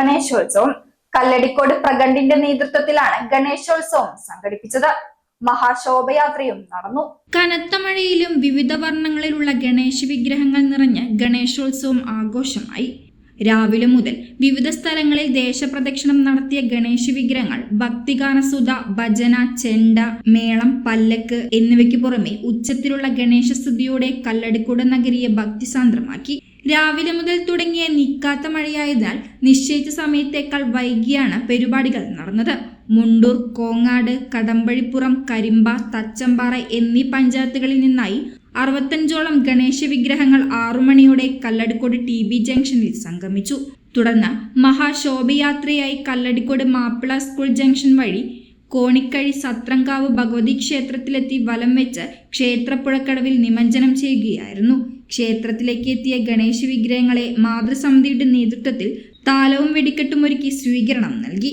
ഗണേശോത്സവം കല്ലടിക്കോട് പ്രഗണ്ടിന്റെ നേതൃത്വത്തിലാണ് ഗണേശോത്സവം സംഘടിപ്പിച്ചത്. മഹാശോഭയാത്രയും നടന്നു. കനത്ത മഴയിലും വിവിധ വർണങ്ങളിലുള്ള ഗണേശ വിഗ്രഹങ്ങൾ നിറഞ്ഞ് ഗണേശോത്സവം ആഘോഷമായി രാവിലെ മുതൽ വിവിധ സ്ഥലങ്ങളിൽ ദേശപ്രദക്ഷിണം നടത്തിയ ഗണേശ വിഗ്രഹങ്ങൾ ഭക്തിഗാനസുധ ഭജന ചെണ്ട മേളം പല്ലക്ക് എന്നിവയ്ക്ക് പുറമെ ഉച്ചത്തിലുള്ള ഗണേശസ്തുതിയോടെ കല്ലടിക്കൂട നഗരിയെ ഭക്തിസാന്ദ്രമാക്കി. രാവിലെ മുതൽ തുടങ്ങിയ നിക്കാത്ത മഴയായതിനാൽ നിശ്ചയിച്ച സമയത്തേക്കാൾ വൈകിയാണ് പരിപാടികൾ നടന്നത്. മുണ്ടൂർ കോങ്ങാട് കടമ്പഴിപ്പുറം കരിമ്പ തച്ചമ്പാറ എന്നീ പഞ്ചായത്തുകളിൽ നിന്നായി അറുപത്തഞ്ചോളം ഗണേശ വിഗ്രഹങ്ങൾ ആറുമണിയോടെ കല്ലടിക്കോട് ടി ബി ജംഗ്ഷനിൽ സംഗമിച്ചു. തുടർന്ന് മഹാശോഭയാത്രയായി കല്ലടിക്കോട് മാപ്പിള സ്കൂൾ ജംഗ്ഷൻ വഴി കോണിക്കഴി സത്രങ്കാവ് ഭഗവതി ക്ഷേത്രത്തിലെത്തി വലം വെച്ച് ക്ഷേത്രപ്പുഴക്കടവിൽ നിമജ്ജനം ചെയ്യുകയായിരുന്നു. ക്ഷേത്രത്തിലേക്ക് എത്തിയ ഗണേശ വിഗ്രഹങ്ങളെ മാതൃസമിതിയുടെ നേതൃത്വത്തിൽ താലവും വെടിക്കെട്ടും ഒരുക്കി സ്വീകരണം നൽകി.